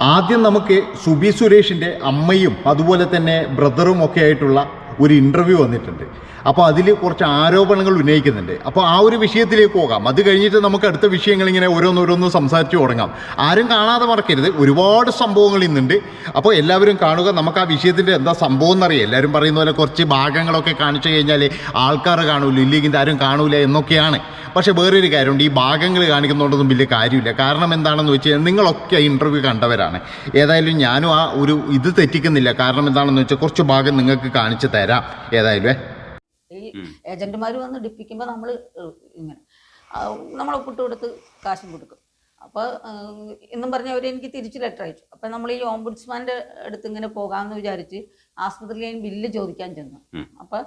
ആദ്യം നമുക്ക് സുബി സുരേഷിന്റെ അമ്മയും അതുപോലെ തന്നെ ബ്രദറും ഒക്കെ ആയിട്ടുള്ള ഒരു ഇന്റർവ്യൂ വന്നിട്ടുണ്ട്. അപ്പോൾ അതിൽ കുറച്ച് ആരോപണങ്ങൾ ഉന്നയിക്കുന്നുണ്ട്. അപ്പോൾ ആ ഒരു വിഷയത്തിലേക്ക് പോകാം. അത് കഴിഞ്ഞിട്ട് നമുക്ക് അടുത്ത വിഷയങ്ങൾ ഇങ്ങനെ ഓരോന്നോരോന്ന് സംസാരിച്ച് തുടങ്ങാം. ആരും കാണാതെ മറക്കരുത്. ഒരുപാട് സംഭവങ്ങൾ ഇന്നുണ്ട്. അപ്പോൾ എല്ലാവരും കാണുക. നമുക്ക് ആ വിഷയത്തിന്റെ എന്താ സംഭവം എന്നറിയാം. എല്ലാവരും പറയുന്ന പോലെ കുറച്ച് ഭാഗങ്ങളൊക്കെ കാണിച്ചു കഴിഞ്ഞാൽ ആൾക്കാർ കാണൂല ഇല്ലെങ്കിൽ ആരും കാണൂല എന്നൊക്കെയാണ്. പക്ഷേ വേറൊരു കാര്യമുണ്ട്. ഈ ഭാഗങ്ങൾ കാണിക്കുന്നതുകൊണ്ടൊന്നും വലിയ കാര്യമില്ല. കാരണം എന്താണെന്ന് വെച്ച് കഴിഞ്ഞാൽ നിങ്ങളൊക്കെ ഇന്റർവ്യൂ കണ്ടവരാണ്. ഏതായാലും ഞാനും ആ ഒരു ഇത് തെറ്റിക്കുന്നില്ല. കാരണം എന്താണെന്ന് വെച്ചാൽ കുറച്ച് ഭാഗം നിങ്ങൾക്ക് കാണിച്ചു തരാം. ഏതായാലും. ഈ ഏജന്റുമാർ വന്ന് ഡിപ്പിക്കുമ്പോൾ നമ്മൾ ഇങ്ങനെ. നമ്മൾ ഒപ്പിട്ട് കൊടുത്ത് കാശും കൊടുക്കും. അപ്പോൾ എന്നും പറഞ്ഞ് അവർ എനിക്ക് തിരിച്ച് ലെറ്റർ അയച്ചു. അപ്പം നമ്മൾ ഈ ഓംബുഡ്സ്മാന്റെ അടുത്ത് ഇങ്ങനെ പോകാമെന്ന് വിചാരിച്ച് ആസ്പത്രിയിൽ ഞാൻ ബില്ല് ചോദിക്കാൻ ചെന്നു. അപ്പം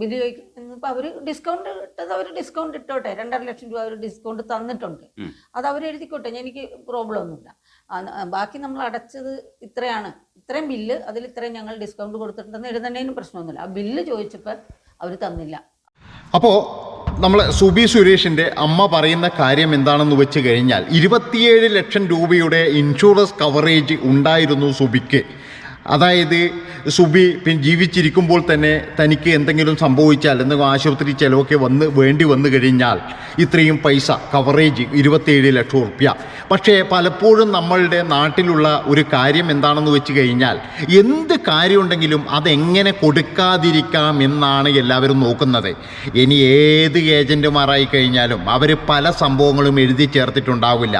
ബില്ല് ചോദിക്കുമ്പോൾ അവർ ഡിസ്കൗണ്ട് ഇട്ടത് അവർ ഡിസ്കൗണ്ട് ഇട്ടോട്ടെ. രണ്ടര ലക്ഷം രൂപ അവർ ഡിസ്കൗണ്ട് തന്നിട്ടുണ്ട്. അത് അവർ എഴുതിക്കോട്ടെ. എനിക്ക് പ്രോബ്ലം ഒന്നുമില്ല. ബാക്കി നമ്മൾ അടച്ചത് ഇത്രയാണ്. ഇത്രയും ബില്ല് അതിൽ ഇത്രയും ഞങ്ങൾ ഡിസ്കൗണ്ട് കൊടുത്തിട്ടുണ്ടെന്ന് എഴുതുന്നതിനും പ്രശ്നമൊന്നുമില്ല. ആ ബില്ല് ചോദിച്ചപ്പോൾ അവർ തന്നില്ല. അപ്പോൾ നമ്മൾ സുബി സുരേഷിന്റെ അമ്മ പറയുന്ന കാര്യം എന്താണെന്ന് വെച്ച് കഴിഞ്ഞാൽ ഇരുപത്തിയേഴ് ലക്ഷം രൂപയുടെ ഇൻഷുറൻസ് കവറേജ് ഉണ്ടായിരുന്നു സുബിക്ക്. അതായത് സുബി പിന്നെ ജീവിച്ചിരിക്കുമ്പോൾ തന്നെ തനിക്ക് എന്തെങ്കിലും സംഭവിച്ചാൽ എന്തെങ്കിലും ആശുപത്രി ചിലവൊക്കെ വന്ന് വേണ്ടി വന്നു കഴിഞ്ഞാൽ ഇത്രയും പൈസ കവറേജ് ഇരുപത്തിയേഴ് ലക്ഷം റുപ്യ പക്ഷേ പലപ്പോഴും നമ്മളുടെ നാട്ടിലുള്ള ഒരു കാര്യം എന്താണെന്ന് വെച്ച് കഴിഞ്ഞാൽ എന്ത് കാര്യമുണ്ടെങ്കിലും അതെങ്ങനെ കൊടുക്കാതിരിക്കാം എന്നാണ് എല്ലാവരും നോക്കുന്നത്. ഇനി ഏത് ഏജന്റുമാരായി കഴിഞ്ഞാലും അവർ പല സംഭവങ്ങളും എഴുതി ചേർത്തിട്ടുണ്ടാവില്ല.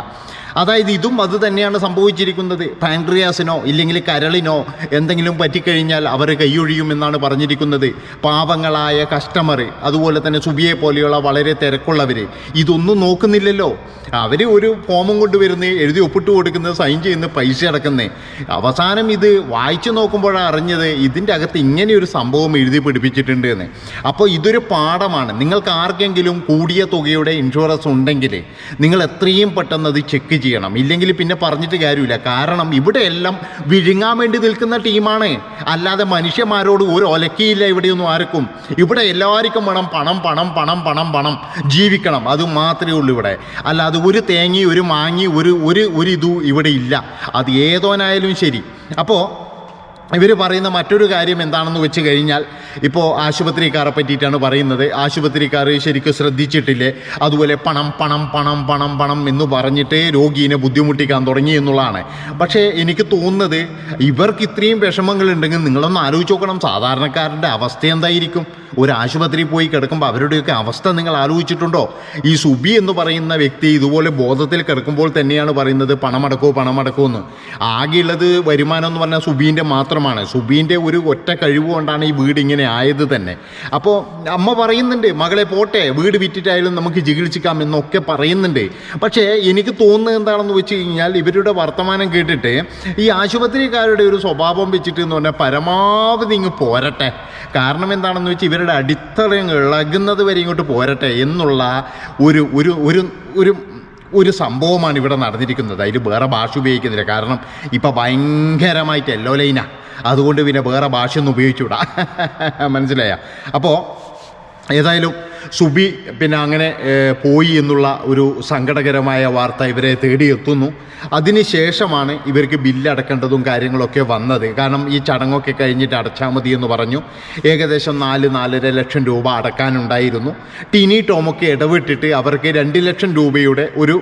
അതായത് ഇതും അത് തന്നെയാണ് സംഭവിച്ചിരിക്കുന്നത്. പാൻക്രിയാസിനോ ഇല്ലെങ്കിൽ കരളിനോ എന്തെങ്കിലും പറ്റിക്കഴിഞ്ഞാൽ അവർ കൈയൊഴിയുമെന്നാണ് പറഞ്ഞിരിക്കുന്നത്. പാവങ്ങളായ കസ്റ്റമർ അതുപോലെ തന്നെ സുബിയെ പോലെയുള്ള വളരെ തിരക്കുള്ളവർ ഇതൊന്നും നോക്കുന്നില്ലല്ലോ. അവർ ഒരു ഫോമും കൊണ്ടുവരുന്ന എഴുതി ഒപ്പിട്ട് കൊടുക്കുന്നത് സൈൻ ചെയ്യുന്ന പൈസ അടക്കുന്നത് അവസാനം ഇത് വായിച്ചു നോക്കുമ്പോഴാണ് അറിഞ്ഞത് ഇതിന്റെ അകത്ത് ഇങ്ങനെ ഒരു സംഭവം എഴുതി പിടിപ്പിച്ചിട്ടുണ്ട് എന്ന്. അപ്പോൾ ഇതൊരു പാഠമാണ്. നിങ്ങൾക്ക് ആർക്കെങ്കിലും കൂടിയ തുകയുടെ ഇൻഷുറൻസ് ഉണ്ടെങ്കിൽ നിങ്ങൾ എത്രയും പെട്ടെന്ന് അത് ചെക്ക് ചെയ്യണം. ഇല്ലെങ്കിൽ പിന്നെ പറഞ്ഞിട്ട് കാര്യമില്ല. കാരണം ഇവിടെ എല്ലാം വിഴുങ്ങാൻ വേണ്ടി നിൽക്കുന്ന ടീമാണ്. അല്ലാതെ മനുഷ്യന്മാരോട് ഒരു ഒലക്കിയില്ല ഇവിടെയൊന്നും ആർക്കും. ഇവിടെ എല്ലാവർക്കും വേണം പണം പണം പണം പണം പണം. ജീവിക്കണം. അത് മാത്രമേ ഉള്ളൂ ഇവിടെ. അല്ലാതെ ഒരു തേങ്ങി ഒരു മാങ്ങി ഒരു ഒരു ഒരു ഇതും ഇവിടെ ഇല്ല. അത് ഏതോനായാലും ശരി. അപ്പോൾ ഇവർ പറയുന്ന മറ്റൊരു കാര്യം എന്താണെന്ന് വെച്ച് കഴിഞ്ഞാൽ ഇപ്പോൾ ആശുപത്രിക്കാരെ പറ്റിയിട്ടാണ് പറയുന്നത്. ആശുപത്രിക്കാർ ശരിക്കും ശ്രദ്ധിച്ചിട്ടില്ലേ? അതുപോലെ പണം പണം പണം പണം പണം എന്ന് പറഞ്ഞിട്ട് രോഗീനെ ബുദ്ധിമുട്ടിക്കാൻ തുടങ്ങി എന്നുള്ളതാണ്. പക്ഷേ എനിക്ക് തോന്നുന്നത് ഇവർക്ക് ഇത്രയും വിഷമങ്ങൾ ഉണ്ടെങ്കിൽ നിങ്ങളൊന്ന് ആലോചിച്ച് നോക്കണം. സാധാരണക്കാരുടെ അവസ്ഥ എന്തായിരിക്കും? ഒരു ആശുപത്രിയിൽ പോയി കിടക്കുമ്പോൾ അവരുടെയൊക്കെ അവസ്ഥ നിങ്ങൾ ആലോചിച്ചിട്ടുണ്ടോ? ഈ സുബി എന്ന് പറയുന്ന വ്യക്തി ഇതുപോലെ ബോധത്തിൽ കിടക്കുമ്പോൾ തന്നെയാണ് പറയുന്നത് പണമടക്കോ പണമടക്കോ എന്ന്. ആകെയുള്ളത് വരുമാനം എന്ന് പറഞ്ഞാൽ സുബീന്റെ മാത്രമാണ്. സുബീന്റെ ഒരു ഒറ്റ കഴിവ് കൊണ്ടാണ് ഈ വീട് ഇങ്ങനെ ആയത് തന്നെ. അപ്പോൾ അമ്മ പറയുന്നുണ്ട് മകളെ പോട്ടെ വീട് വിറ്റിട്ടായാലും നമുക്ക് ചികിത്സിക്കാം എന്നൊക്കെ പറയുന്നുണ്ട്. പക്ഷേ എനിക്ക് തോന്നുന്നത് എന്താണെന്ന് വെച്ച് കഴിഞ്ഞാൽ ഇവരുടെ വർത്തമാനം കേട്ടിട്ട് ഈ ആശുപത്രിക്കാരുടെ ഒരു സ്വഭാവം വെച്ചിട്ട് എന്ന് പറഞ്ഞാൽ പരമാവധി ഇങ്ങ് പോരട്ടെ. കാരണം എന്താണെന്ന് വെച്ചാൽ ഇവരുടെ അടിത്തറ ഇളകുന്നത് വരെ ഇങ്ങോട്ട് പോരട്ടെ എന്നുള്ള ഒരു ഒരു ഒരു ഒരു സംഭവമാണ് ഇവിടെ നടന്നിരിക്കുന്നത്. അതിൽ വേറെ ഭാഷ ഉപയോഗിക്കുന്നില്ല. കാരണം ഇപ്പം ഭയങ്കരമായിട്ട് എല്ലോ ലൈന അതുകൊണ്ട് പിന്നെ വേറെ ഭാഷയൊന്നും ഉപയോഗിച്ചുകൂടാ. മനസ്സിലായ? അപ്പോൾ ഏതായാലും സുബി പിന്നെ അങ്ങനെ പോയി എന്നുള്ള ഒരു സങ്കടകരമായ വാർത്ത ഇവരെ തേടിയെത്തുന്നു. അതിനുശേഷമാണ് ഇവർക്ക് ബില്ല് അടക്കേണ്ടതും കാര്യങ്ങളൊക്കെ വന്നത്. കാരണം ഈ ചടങ്ങൊക്കെ കഴിഞ്ഞിട്ട് അടച്ചാൽ മതി എന്ന് പറഞ്ഞു. ഏകദേശം നാല് നാലര ലക്ഷം രൂപ അടക്കാനുണ്ടായിരുന്നു. ടിനി ടോമൊക്കെ ഇടവിട്ടിട്ട് അവർക്ക് രണ്ട് ലക്ഷം രൂപയുടെ ഒരു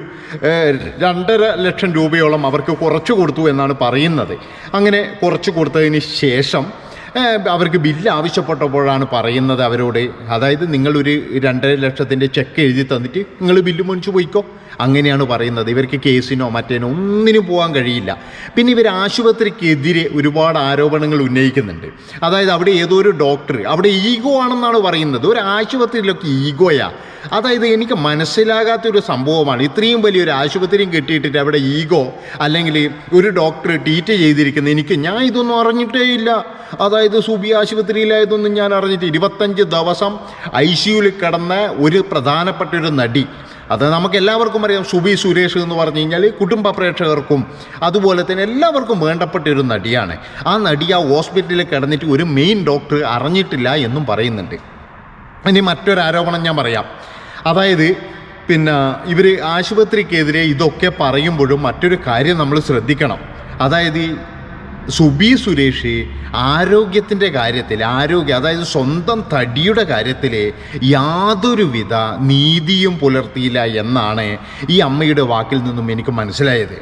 രണ്ടര ലക്ഷം രൂപയോളം അവർക്ക് കുറച്ചു കൊടുത്തു എന്നാണ് പറയുന്നത്. അങ്ങനെ കുറച്ച് കൊടുത്തതിന് ശേഷം അവർക്ക് ബില്ല് ആവശ്യപ്പെട്ടപ്പോഴാണ് പറയുന്നത് അവരോട്. അതായത് നിങ്ങളൊരു രണ്ടര ലക്ഷത്തിന്റെ ചെക്ക് എഴുതി തന്നിട്ട് നിങ്ങൾ ബില്ല് മേടിച്ചു പോയിക്കോ. അങ്ങനെയാണ് പറയുന്നത്. ഇവർക്ക് കേസിനോ മറ്റേനോ ഒന്നിനും പോകാൻ കഴിയില്ല. പിന്നെ ഇവർ ആശുപത്രിക്കെതിരെ ഒരുപാട് ആരോപണങ്ങൾ ഉന്നയിക്കുന്നുണ്ട്. അതായത് അവിടെ ഏതോ ഒരു ഡോക്ടർ അവിടെ ഈഗോ ആണെന്നാണ് പറയുന്നത്. ഒരു ആശുപത്രിയിലൊക്കെ ഈഗോയാ അതായത് എനിക്ക് മനസ്സിലാകാത്ത ഒരു സംഭവമാണ്. ഇത്രയും വലിയൊരു ആശുപത്രിയും കെട്ടിയിട്ടിട്ട് അവിടെ ഈഗോ അല്ലെങ്കിൽ ഒരു ഡോക്ടർ ട്രീറ്റ് ചെയ്തിരിക്കുന്നത് എനിക്ക് ഞാൻ ഇതൊന്നും അറിഞ്ഞിട്ടേ ഇല്ല. അതായത് സുബി ആശുപത്രിയിലായതൊന്നും ഞാൻ അറിഞ്ഞിട്ട് ഇരുപത്തഞ്ച് ദിവസം ഐ സിയുവിൽ കിടന്ന ഒരു പ്രധാനപ്പെട്ട ഒരു നടി അത് നമുക്ക് എല്ലാവർക്കും അറിയാം. സുബി സുരേഷ് എന്ന് പറഞ്ഞു കഴിഞ്ഞാൽ കുടുംബ പ്രേക്ഷകർക്കും അതുപോലെ തന്നെ എല്ലാവർക്കും വേണ്ടപ്പെട്ട ഒരു നടിയാണ്. ആ നടി ആ ഹോസ്പിറ്റലിൽ കിടന്നിട്ട് ഒരു മെയിൻ ഡോക്ടർ അറിഞ്ഞിട്ടില്ല എന്നും പറയുന്നുണ്ട്. ഇനി മറ്റൊരു ആരോപണം ഞാൻ പറയാം. അതായത് പിന്നെ ഇവർ ആശുപത്രിക്കെതിരെ ഇതൊക്കെ പറയുമ്പോഴും മറ്റൊരു കാര്യം നമ്മൾ ശ്രദ്ധിക്കണം. അതായത് സുബി സുരേഷ് ആരോഗ്യത്തിന്റെ കാര്യത്തിൽ ആരോഗ്യം അതായത് സ്വന്തം തടിയുടെ കാര്യത്തിൽ യാതൊരുവിധ നീതിയും പുലർത്തിയില്ല എന്നാണ് ഈ അമ്മയുടെ വാക്കിൽ നിന്നും എനിക്ക് മനസ്സിലായത്.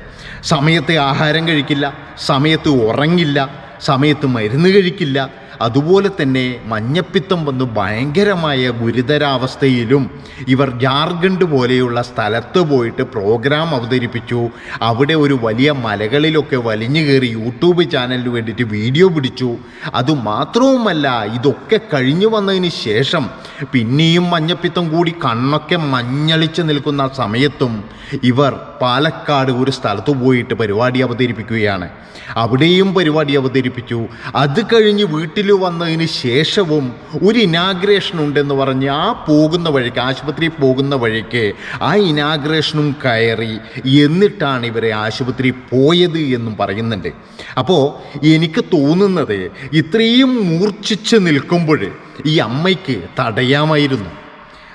സമയത്ത് ആഹാരം കഴിക്കില്ല സമയത്ത് ഉറങ്ങില്ല സമയത്ത് മരുന്ന് കഴിക്കില്ല അതുപോലെ തന്നെ മഞ്ഞപ്പിത്തം വന്ന് ഭയങ്കരമായ ഗുരുതരാവസ്ഥയിലും ഇവർ ജാർഖണ്ഡ് പോലെയുള്ള സ്ഥലത്ത് പോയിട്ട് പ്രോഗ്രാം അവതരിപ്പിച്ചു. അവിടെ ഒരു വലിയ മലകളിലൊക്കെ വലിഞ്ഞു കയറി യൂട്യൂബ് ചാനലിന് വേണ്ടിയിട്ട് വീഡിയോ പിടിച്ചു. അതുമാത്രവുമല്ല ഇതൊക്കെ കഴിഞ്ഞു വന്നതിന് ശേഷം പിന്നെയും മഞ്ഞപ്പിത്തം കൂടി കണ്ണൊക്കെ മഞ്ഞളിച്ച് നിൽക്കുന്ന സമയത്തും ഇവർ പാലക്കാട് ഒരു സ്ഥലത്ത് പോയിട്ട് പരിപാടി അവതരിപ്പിക്കുകയാണ്. അവിടെയും പരിപാടി അവതരിപ്പിച്ചു. അത് കഴിഞ്ഞ് വീട്ടിൽ വന്നതിന് ശേഷവും ഒരു ഇനാഗ്രേഷൻ ഉണ്ടെന്ന് പറഞ്ഞ് ആ പോകുന്ന വഴിക്ക് ആശുപത്രി പോകുന്ന വഴിക്ക് ആ ഇനാഗ്രേഷനും കയറി എന്നിട്ടാണ് ഇവരെ ആശുപത്രി പോയത് എന്നും പറയുന്നുണ്ട്. അപ്പോൾ എനിക്ക് തോന്നുന്നത് ഇത്രയും മൂർച്ഛിച്ച് നിൽക്കുമ്പോൾ ഈ അമ്മയ്ക്ക് തടയാമായിരുന്നു.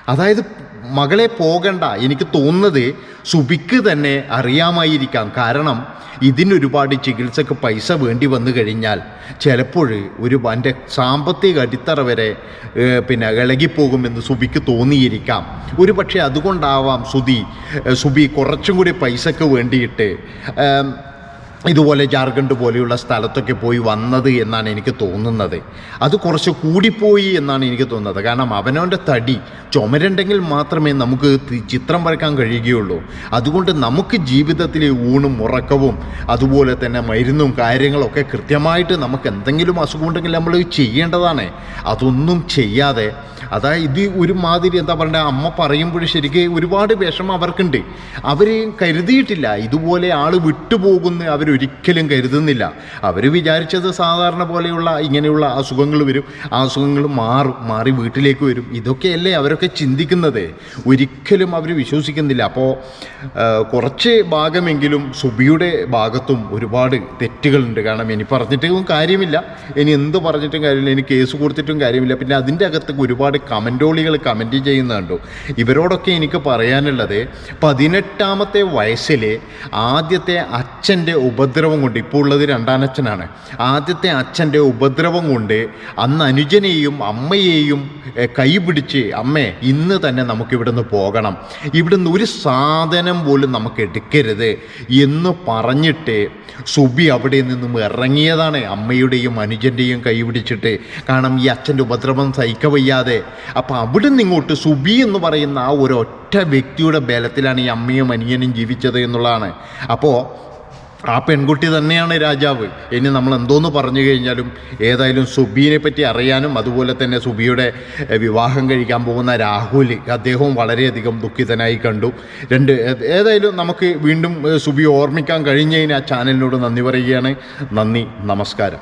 അതായത് മകളെ പോകണ്ട എനിക്ക് തോന്നുന്നത് സുബിക്ക് തന്നെ അറിയാമായിരിക്കാം. കാരണം ഇതിനൊരുപാട് ചികിത്സക്ക് പൈസ വേണ്ടി വന്നു കഴിഞ്ഞാൽ ചിലപ്പോൾ ഒരു എന്റെ സാമ്പത്തിക അടിത്തറ വരെ പിന്നെ ഇളകിപ്പോകുമെന്ന് സുബിക്ക് തോന്നിയിരിക്കാം. ഒരു പക്ഷേ അതുകൊണ്ടാവാം സുതി സുബി കുറച്ചും കൂടി പൈസക്ക് വേണ്ടിയിട്ട് ഇതുപോലെ ജാർഖണ്ഡ് പോലെയുള്ള സ്ഥലത്തൊക്കെ പോയി വന്നത് എന്നാണ് എനിക്ക് തോന്നുന്നത്. അത് കുറച്ച് കൂടിപ്പോയി എന്നാണ് എനിക്ക് തോന്നുന്നത്. കാരണം അവനവന്റെ തടി ചുമരുണ്ടെങ്കിൽ മാത്രമേ നമുക്ക് ചിത്രം വരയ്ക്കാൻ കഴിയുകയുള്ളൂ. അതുകൊണ്ട് നമുക്ക് ജീവിതത്തിലെ ഊണും ഉറക്കവും അതുപോലെ തന്നെ മരുന്നും കാര്യങ്ങളൊക്കെ കൃത്യമായിട്ട് നമുക്ക് എന്തെങ്കിലും അസുഖം ഉണ്ടെങ്കിൽ നമ്മൾ ചെയ്യേണ്ടതാണ്. അതൊന്നും ചെയ്യാതെ. അതായത് ഇത് ഒരുമാതിരി എന്താ പറയുക അമ്മ പറയുമ്പോൾ ശരിക്കും ഒരുപാട് വിഷമം അവർക്കുണ്ട്. അവർ കരുതിയിട്ടില്ല. ഇതുപോലെ ആൾ വിട്ടുപോകുന്ന അവരൊരിക്കലും കരുതുന്നില്ല. അവർ വിചാരിച്ചത് സാധാരണ പോലെയുള്ള ഇങ്ങനെയുള്ള അസുഖങ്ങൾ വരും. ആ അസുഖങ്ങൾ മാറും മാറി വീട്ടിലേക്ക് വരും. ഇതൊക്കെയല്ലേ അവരൊക്കെ ചിന്തിക്കുന്നത്. ഒരിക്കലും അവർ വിശ്വസിക്കുന്നില്ല. അപ്പോൾ കുറച്ച് ഭാഗമെങ്കിലും സുബിയുടെ ഭാഗത്തും ഒരുപാട് തെറ്റുകളുണ്ട്. കാരണം ഇനി പറഞ്ഞിട്ടും കാര്യമില്ല. ഇനി എന്ത് പറഞ്ഞിട്ടും കാര്യമില്ല. ഇനി കേസ് കൊടുത്തിട്ടും കാര്യമില്ല. പിന്നെ അതിന്റെ അകത്ത് ഒരുപാട് കമന്റോളികൾ കമന്റ് ചെയ്യുന്ന കണ്ടു ഇവരോടൊക്കെ എനിക്ക് പറയാനുള്ളത് പതിനെട്ടാമത്തെ വയസ്സിലെ ആദ്യത്തെ അച്ഛന്റെ ഉപദ്രവം കൊണ്ട് ഇപ്പോൾ ഉള്ളത് രണ്ടാനച്ഛനാണ്. ആദ്യത്തെ അച്ഛന്റെ ഉപദ്രവം കൊണ്ട് അന്ന് അനുജനെയും അമ്മയെയും കൈപിടിച്ച് അമ്മേ ഇന്ന് തന്നെ നമുക്ക് ഇവിടുന്ന് പോകണം. ഇവിടുന്ന് ഒരു സാധനം പോലും നമുക്ക് എടുക്കരുത് എന്ന് പറഞ്ഞിട്ട് സുബി അവിടെ നിന്നും ഇറങ്ങിയതാണ് അമ്മയുടെയും അനുജന്റെയും കൈപിടിച്ചിട്ട്. കാരണം ഈ അച്ഛന്റെ ഉപദ്രവം സഹിക്കവയ്യാതെ അപ്പം അവിടെ നിന്ന് ഇങ്ങോട്ട് സുബി എന്ന് പറയുന്ന ആ ഒരു ഒറ്റ വ്യക്തിയുടെ ബലത്തിലാണ് ഈ അമ്മയും അനിയനും ജീവിച്ചത് എന്നുള്ളതാണ്. അപ്പോൾ ആ പെൺകുട്ടി തന്നെയാണ് രാജാവ്. ഇനി നമ്മൾ എന്തോന്ന് പറഞ്ഞു കഴിഞ്ഞാലും ഏതായാലും സുബീനെ പറ്റി അറിയാനും അതുപോലെ തന്നെ സുബിയുടെ വിവാഹം കഴിക്കാൻ പോകുന്ന രാഹുൽ അദ്ദേഹവും വളരെയധികം ദുഃഖിതനായി കണ്ടു. രണ്ട് ഏതായാലും നമുക്ക് വീണ്ടും സുബി ഓർമ്മിക്കാൻ കഴിഞ്ഞതിന് ആ ചാനലിനോട് നന്ദി പറയുകയാണ്. നന്ദി നമസ്കാരം.